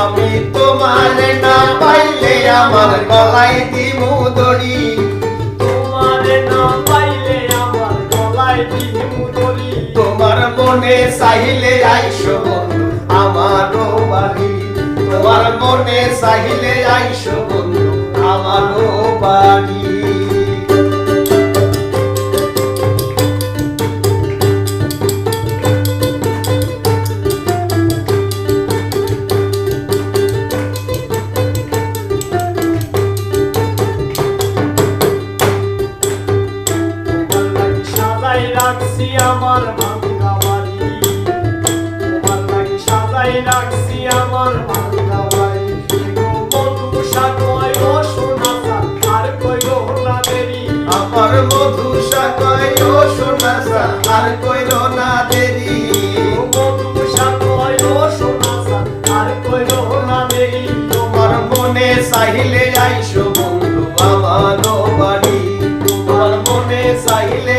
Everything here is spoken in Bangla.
আমি তোমার না পাইলে আমার গলায় দিমু দড়ি। তোমারে না পাইলে আমার গলায় দিম ধরি তোমার মনে চাইলে আইসো বন্ধু আমারও বাড়ি। তোমার মনে চাইলে আইসো বন্ধু। লাগি সাজাই রাখছি আমার ভাঙ্গা বাড়ি। তোমার লাগি সাজাই রাখছি আমার আমার মধু সাকয় ও সোনা সা, আর না দেরি। বন্ধু সাকয় ও সোনা আর কইল না দেরি। তোমার মনে চাইলে আইসো বন্ধু আমারও বাড়ি তোমার মনে চাইলে